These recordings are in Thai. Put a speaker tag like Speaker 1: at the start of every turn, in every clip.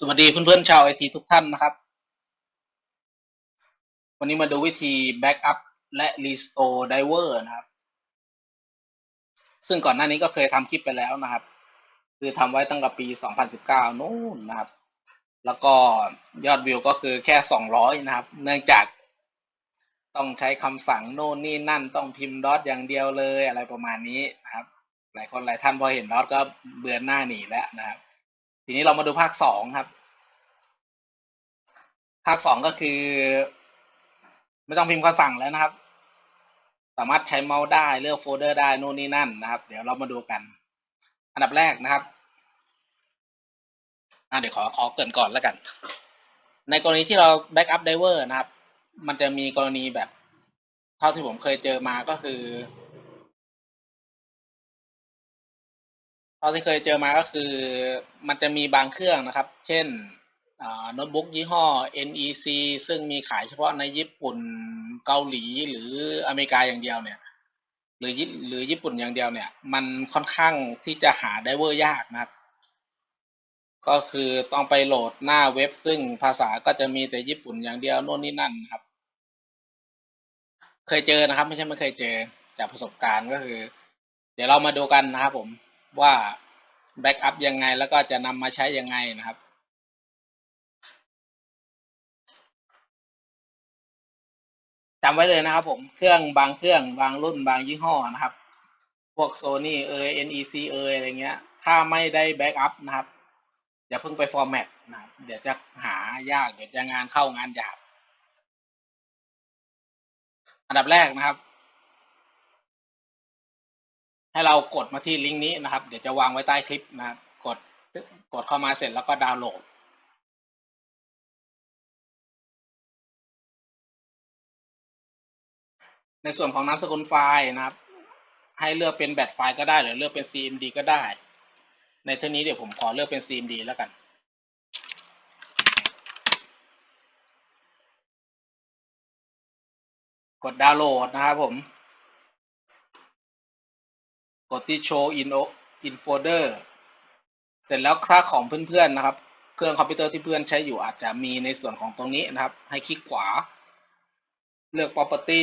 Speaker 1: สวัสดีเพื่อนๆชาวไอทีทุกท่านนะครับ วันนี้มาดูวิธีแบ็กอัพและรีสโตร์ไดเวอร์นะครับ ซึ่งก่อนหน้านี้ก็เคยทำคลิปไปแล้วนะครับ คือทำไว้ตั้งแต่ปี 2019 นู่นนะครับ แล้วก็ยอดวิวก็คือแค่ 200 นะครับ เนื่องจากต้องใช้คำสั่งโน่นนี่นั่นต้องพิมพ์ดอทอย่างเดียวเลยอะไรประมาณนี้นะครับ หลายคนหลายท่านพอเห็นดอทก็เบื่อหน้าหนีแล้วนะครับ ทีนี้เรามาดูภาคสองครับ ภาคสองก็คือ ไม่ต้องพิมพ์คำสั่งแล้วนะครับ สามารถใช้เมาส์ได้เลือกโฟลเดอร์ได้นู่นนี่นั่นนะครับ เดี๋ยวเรามาดูกัน อันดับแรกนะครับอ่าเดี๋ยวขอขอเกินก่อนแล้วกัน ในกรณีที่เราแบ็กอัพไดเวอร์นะครับ มันจะมีกรณีแบบ เท่าที่ผมเคยเจอมาก็คือ ท่าที่เคยเจอมาก็คือมันจะมีบางเครื่องนะครับ เช่นโน้ตบุ๊กยี่ห้อ NEC ซึ่งมีขายเฉพาะในญี่ปุ่นเกาหลีหรืออเมริกาอย่างเดียวเนี่ย หรือหรือญี่ปุ่นอย่างเดียวเนี่ย มันค่อนข้างที่จะหาไดเวอร์ยากนะครับ ก็คือต้องไปโหลดหน้าเว็บซึ่งภาษาก็จะมีแต่ญี่ปุ่นอย่างเดียวโน่นนี่นั่นครับ เคยเจอนะครับ ไม่ใช่ไม่เคยเจอจากประสบการณ์ก็คือ เดี๋ยวเรามาดูกันนะครับผม ว่าแบ็กอัพยังไงแล้วก็จะนำมาใช้ยังไงนะครับ จำไว้เลยนะครับผมเครื่องบางเครื่องบางรุ่นบางยี่ห้อนะครับ พวกโซนี่เอย NEC เอยอะไรเงี้ย ถ้าไม่ได้แบ็กอัพนะครับอย่าเพิ่งไปฟอร์แมตนะครับเดี๋ยวจะหายากเดี๋ยวจะงานเข้างานยาบอันดับแรกนะครับ ให้เรากดมาที่ลิงก์นี้นะครับ เดี๋ยวจะวางไว้ใต้คลิปนะครับ กดกดเข้ามาเสร็จแล้วก็ดาวน์โหลดในส่วนของนามสกุลไฟล์นะครับ ให้เลือกเป็นแบตไฟล์ก็ได้หรือเลือกเป็น CMD ก็ได้ ในเท่านี้เดี๋ยวผมขอเลือกเป็น CMD แล้วกัน กดดาวน์โหลดนะครับผม กดที่ show in in folder เสร็จแล้วค่าของเพื่อนๆนะครับ เครื่องคอมพิวเตอร์ที่เพื่อนใช้อยู่อาจจะมีในส่วนของตรงนี้นะครับ ให้คลิกขวา เลือก property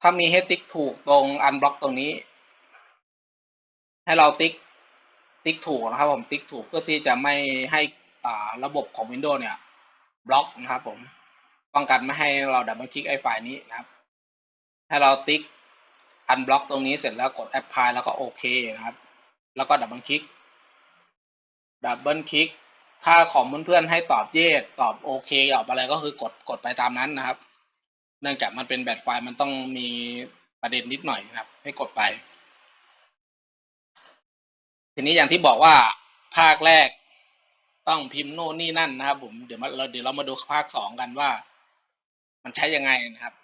Speaker 1: ถ้ามีให้ติ๊กถูกตรงอันบล็อกตรงนี้ ให้เราติ๊กติ๊กถูกนะครับผมติ๊กถูกเพื่อที่จะไม่ให้ระบบของ Windows เนี่ยบล็อกนะครับผมป้องกันไม่ให้เราดับเบิลคลิกไอ้ไฟล์นี้นะครับ ให้เราติ๊ก อันบล็อกตรงนี้เสร็จแล้วกดแอปพลายแล้วก็โอเคนะครับ แล้วก็ดับเบิลคลิก ดับเบิลคลิก ถ้าของเพื่อนๆให้ตอบเยสตอบโอเคตอบอะไรก็คือกดกดไปตามนั้นนะครับ เนื่องจากมันเป็นแบตไฟล์มันต้องมีประเด็นนิดหน่อยนะครับ ให้กดไป ทีนี้อย่างที่บอกว่าภาคแรกต้องพิมพ์โน่นนี่นั่นนะครับ ผมเดี๋ยวมาเราเดี๋ยวเรามาดูภาคสองกันว่า มันใช้ยังไงนะครับ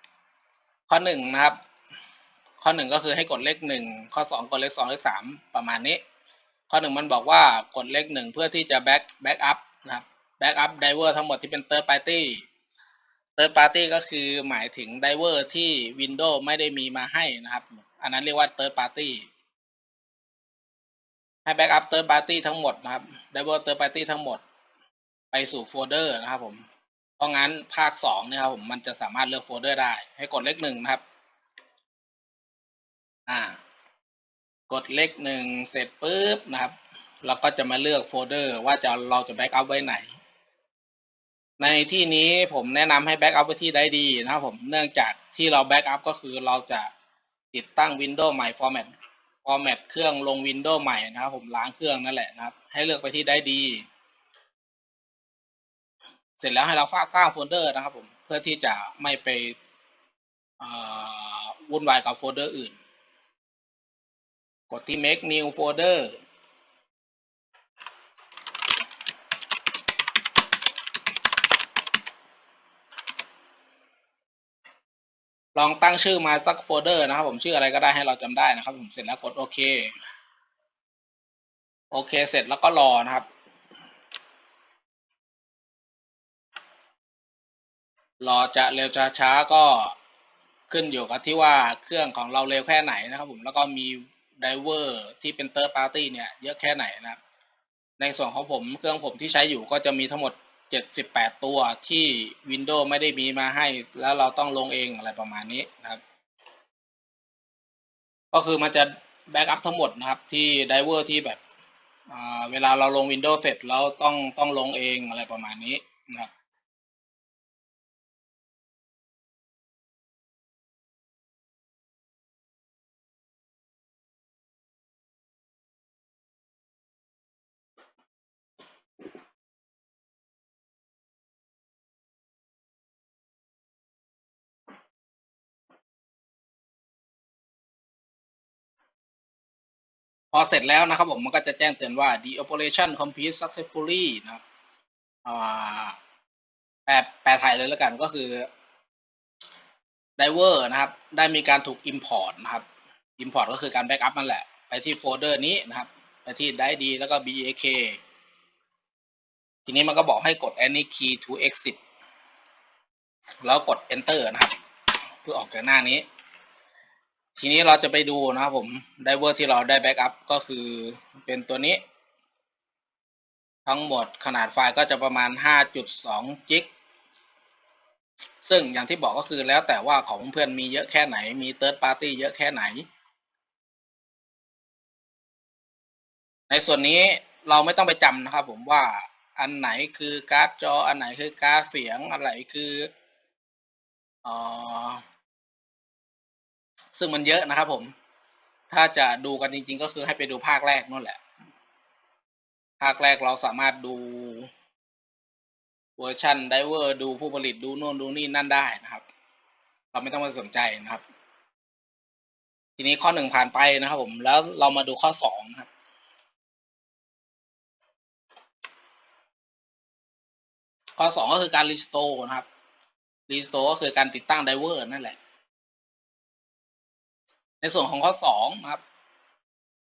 Speaker 1: ข้อหนึ่งนะครับ ข้อหนึ่งก็คือให้กดเลขหนึ่งข้อสองกดเลขสองเลขสามประมาณนี้ ข้อหนึ่งมันบอกว่ากดเลขหนึ่งเพื่อที่จะแบ็กแบ็กอัพนะครับแบ็กอัพไดเวอร์ทั้งหมดที่เป็นเตอร์ปาร์ตี้ Third Party ก็คือหมายถึงไดเวอร์ที่ Windows ไม่ได้มีมาให้นะครับ อันนั้นเรียกว่า Third Party ให้แบ็กอัพ Third Party ทั้งหมดนะครับไดเวอร์ Third Party ทั้งหมด ไปสู่โฟลเดอร์นะครับผม เพราะงั้นภาคสองเนี่ยครับผมมันจะสามารถเลือกโฟลเดอร์ได้ ให้กดเลขหนึ่งนะครับ อ่ากดเลขหนึ่งเสร็จปุ๊บนะครับ เราก็จะมาเลือกโฟลเดอร์ว่าจะเราจะแบ็กอัพไว้ไหน ในที่นี้ผมแนะนำให้แบ็กอัพไว้ที่ได้ดีนะครับผมเนื่องจากที่เราแบ็กอัพก็คือเราจะติดตั้ง Windows ใหม่ Format Format เครื่องลง Windows ใหม่นะครับผมล้างเครื่องนั่นแหละนะครับ ให้เลือกไปที่ได้ดี เสร็จแล้วให้เราฝากสร้างโฟลเดอร์นะครับผมเพื่อที่จะไม่ไปวุ่นวายกับโฟลเดอร์อื่น กดที่ make new folder ลองตั้งชื่อมาสักโฟลเดอร์นะครับผมชื่ออะไรก็ได้ให้เราจำได้นะครับผมเสร็จแล้วกดโอเคโอเคเสร็จแล้วก็รอนะครับ รอจะเร็วจะช้าก็ขึ้นอยู่กับที่ว่าเครื่องของเราเร็วแค่ไหนนะครับผมแล้วก็มี ไดเวอร์ที่เป็นเตอร์ปาร์ตี้เนี่ยเยอะแค่ไหนนะครับ ในส่วนของผมเครื่องผมที่ใช้อยู่ก็จะมีทั้งหมด 78 ตัวที่ Windows ไม่ได้มีมาให้ แล้วเราต้องลงเองอะไรประมาณนี้นะครับ ก็คือมันจะแบ็กอัพทั้งหมดนะครับที่ไดเวอร์ที่แบบเวลาเราลง Windows เสร็จแล้วต้องต้องลงเองอะไรประมาณนี้นะครับ พอเสร็จแล้วนะครับผมมันก็จะแจ้งเตือนว่า the operation complete successfully นะครับแปลแปลไทยเลยแล้วกันก็คือ diver นะครับ ได้มีการถูก import นะครับ import ก็คือการ backup นั่นแหละ ไปที่โฟลเดอร์นี้นะครับ ไปที่ d d แล้วก็ bak ทีนี้มันก็บอกให้กด any key to exit แล้วกด enter นะครับ เพื่อออกจากหน้านี้ ทีนี้เราจะไปดูนะครับผมไดเวอร์ที่เราได้แบ็กอัพก็คือเป็นตัวนี้ ทั้งหมดขนาดไฟล์ก็จะประมาณ 5.2 จิกซึ่งอย่างที่บอกก็คือแล้วแต่ว่าของเพื่อนมีเยอะแค่ไหน มีเติร์ดปาร์ตี้เยอะแค่ไหน ในส่วนนี้เราไม่ต้องไปจำนะครับผมว่าอันไหนคือการ์ดจอ อันไหนคือการ์ดเสียง อันไหนคืออ ซึ่งมันเยอะนะครับผม ถ้าจะดูกันจริง ๆ ก็คือให้ไปดูภาคแรกนั่นแหละ ภาคแรกเราสามารถดูเวอร์ชันไดเวอร์ดูผู้ผลิตดูโน่นดูนี่นั่นได้นะครับ เราไม่ต้องไปสนใจนะครับ ทีนี้ข้อหนึ่งผ่านไปนะครับผมแล้วเรามาดูข้อสองนะครับข้อสองก็คือการรีสโตร์นะครับรีสโตร์ก็คือการติดตั้งไดเวอร์นั่นแหละ ในส่วนของข้อสองนะครับ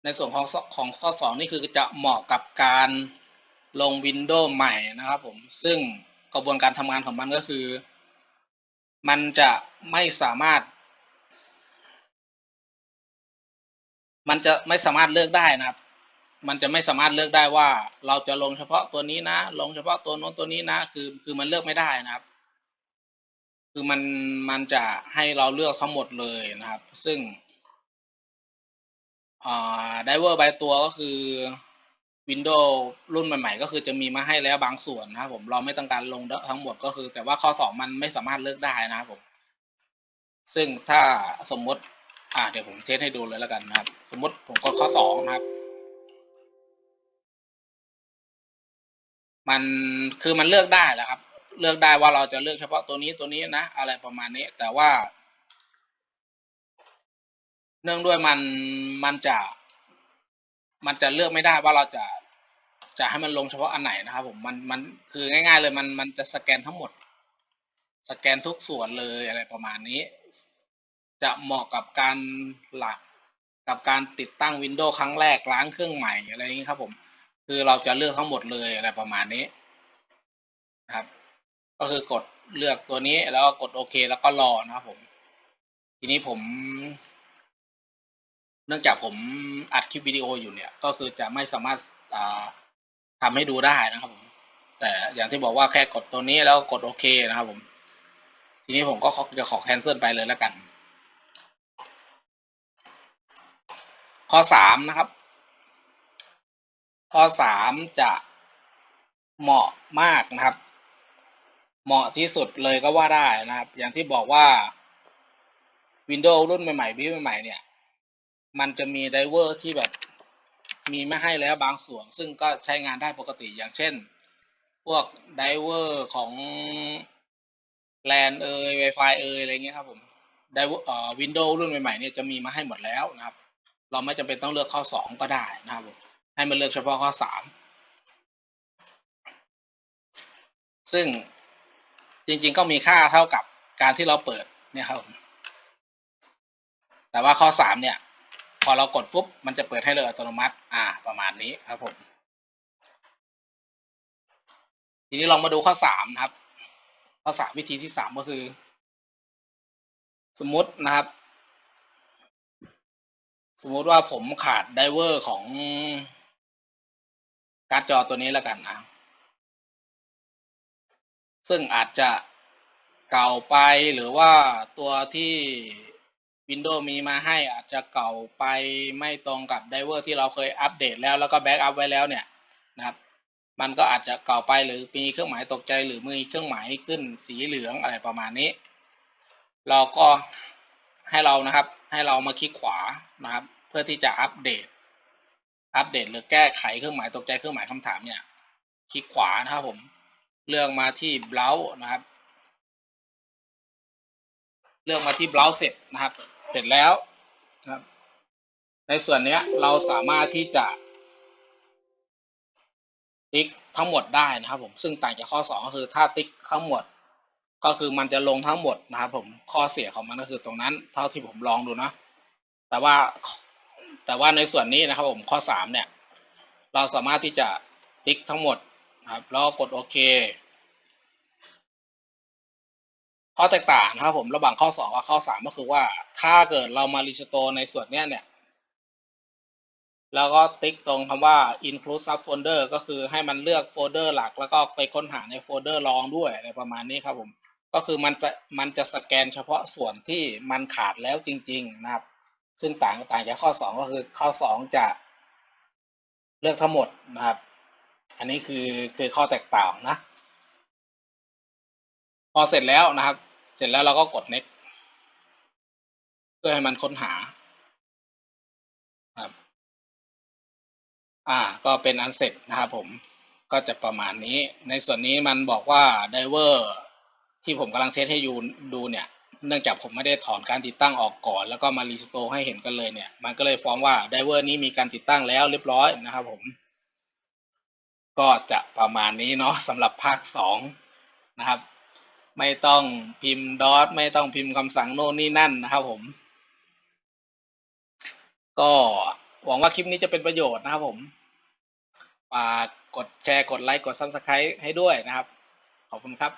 Speaker 1: ในส่วนของของข้อสองนี่คือจะเหมาะกับการลงวินโดว์ใหม่นะครับผม ซึ่งกระบวนการทำงานของมันก็คือ มันจะไม่สามารถ มันจะไม่สามารถเลือกได้นะครับ มันจะไม่สามารถเลือกได้ว่า เราจะลงเฉพาะตัวนี้นะ ลงเฉพาะตัวโน้นตัวนี้นะ คือ คือมันเลือกไม่ได้นะครับ คือมัน มันจะให้เราเลือกทั้งหมดเลยนะครับ ซึ่ง อ่าไดเวอร์บายตัวก็คือ Windows รุ่นใหม่ๆ ก็คือจะมีมาให้แล้วบางส่วนนะครับผมเราไม่ต้องการลงทั้งหมดก็คือ แต่ว่าข้อสองมันไม่สามารถเลือกได้นะครับผม ซึ่งถ้าสมมติ อ่าเดี๋ยวผมเทสให้ดูเลยแล้วกันนะครับ สมมติผมกดข้อสองนะครับ มันคือมันเลือกได้แหละครับ เลือกได้ว่าเราจะเลือกเฉพาะตัวนี้ตัวนี้นะ อะไรประมาณนี้ แต่ว่า เนื่องด้วยมันมันจะ มันจะเลือกไม่ได้ว่าเราจะจะให้มันลงเฉพาะอันไหนนะครับ ผมมันมันคือง่าย ๆ เลยมันมันจะสแกนทั้งหมด สแกนทุกส่วนเลยอะไรประมาณนี้ จะเหมาะกับการหลักกับการติดตั้ง Windows ครั้งแรกล้างเครื่องใหม่อะไรอย่างนี้ครับ ผม คือเราจะเลือกทั้งหมดเลยอะไรประมาณนี้นะครับ ก็คือกดเลือกตัวนี้แล้วก็กดโอเค แล้วก็รอนะครับผม ทีนี้ผม เนื่องจากผมอัดคลิปวิดีโออยู่เนี่ย ก็คือจะไม่สามารถทำให้ดูได้นะครับผม แต่อย่างที่บอกว่าแค่กดตัวนี้แล้วกดโอเคนะครับผม ทีนี้ผมก็จะขอแคนเซิลไปเลยแล้วกัน ข้อสามนะครับ ข้อสามจะเหมาะมากนะครับ เหมาะที่สุดเลยก็ว่าได้นะครับ อย่างที่บอกว่า Windows รุ่นใหม่ๆบิวใหม่ๆเนี่ย มันจะมีไดเวอร์ที่แบบมีไม่ให้แล้วบางส่วน ซึ่งก็ใช้งานได้ปกติอย่างเช่น พวกไดเวอร์ของแลนเอ่ย Wi-Fi เอ่ยอะไรเงี้ยครับผมไดเวอร์เอ่อวินโดว์รุ่นใหม่ๆเนี่ยจะมีมาให้หมดแล้วนะครับ เราไม่จำเป็นต้องเลือกข้อสองก็ได้นะครับผมให้มันเลือกเฉพาะข้อสามซึ่งจริงๆก็มีค่าเท่ากับการที่เราเปิดเนี่ยครับแต่ว่าข้อสามเนี่ย พอเรากดปุ๊บมันจะเปิดให้เลยอัตโนมัติ อ่า ประมาณนี้ครับผม ทีนี้ลองมาดูข้อสามนะครับ ข้อสามวิธีที่สามก็คือ สมมตินะครับ สมมติว่าผมขาดไดเวอร์ของการ์ดจอตัวนี้แล้วกันนะซึ่งอาจจะเก่าไปหรือว่าตัวที่ Windows มีมาให้อาจจะเก่าไปไม่ตรงกับไดเวอร์ที่เราเคยอัปเดตแล้วแล้วก็แบ็กอัพไว้แล้วเนี่ยนะครับ มันก็อาจจะเก่าไปหรือมีเครื่องหมายตกใจหรือมีเครื่องหมายขึ้นสีเหลืองอะไรประมาณนี้ เราก็ให้เรานะครับให้เรามาคลิกขวานะครับ เพื่อที่จะอัปเดต อัปเดตหรือแก้ไขเครื่องหมายตกใจเครื่องหมายคำถามเนี่ยคลิกขวานะครับผมเลือกมาที่ browse นะครับ เลือกมาที่ browse เสร็จนะครับ เสร็จแล้วนะครับ ในส่วนเนี้ยเราสามารถที่จะติ๊กทั้งหมดได้นะครับ ผมซึ่งต่างจากข้อ 2 ก็คือถ้าติ๊กทั้งหมด ก็คือมันจะลงทั้งหมดนะครับ ผมข้อเสียของมันก็คือตรงนั้น เท่าที่ผมลองดูนะแต่ว่าแต่ว่าในส่วนนี้นะครับ ผมข้อ 3 เนี่ย เราสามารถที่จะติ๊กทั้งหมดนะครับแล้วก็กดโอเค ข้อแตกต่างนะครับผมระหว่างข้อ 2 กับข้อ 3 ก็คือว่า ถ้าเกิดเรามารีสโตร์ในส่วนเนี้ยเนี่ยแล้วก็ติ๊กตรงคำว่า include sub folder ก็คือให้มันเลือกโฟลเดอร์หลัก แล้วก็ไปค้นหาในโฟลเดอร์รองด้วยอะไรประมาณนี้ครับผม ก็คือมันจะมันจะสแกนเฉพาะส่วนที่มันขาดแล้วจริง ๆนะครับ ซึ่งต่างต่างจากข้อ 2 ก็คือข้อ 2 จะเลือกทั้งหมดนะครับ อันนี้คือคือข้อแตกต่างนะ พอเสร็จแล้วนะครับ เสร็จแล้วเราก็กด next เพื่อให้มันค้นหาครับ อ่า ก็เป็นอันเสร็จนะครับผมก็จะประมาณนี้ ในส่วนนี้มันบอกว่าไดเวอร์ที่ผมกำลังเทสให้ยูดูเนี่ย เนื่องจากผมไม่ได้ถอนการติดตั้งออกก่อน แล้วก็มารีสโตร์ให้เห็นกันเลยเนี่ย มันก็เลยฟ้องว่าไดเวอร์นี้มีการติดตั้งแล้วเรียบร้อยนะครับผม ก็จะประมาณนี้เนาะสำหรับภาคสองนะครับ ไม่ต้องพิมพ์ดอทไม่ต้องพิมพ์คำสั่งโน่นนี่นั่นนะครับผม ก็หวังว่าคลิปนี้จะเป็นประโยชน์นะครับผมฝากกดแชร์กดไลค์กด Subscribe ให้ด้วยนะครับ ขอบคุณครับ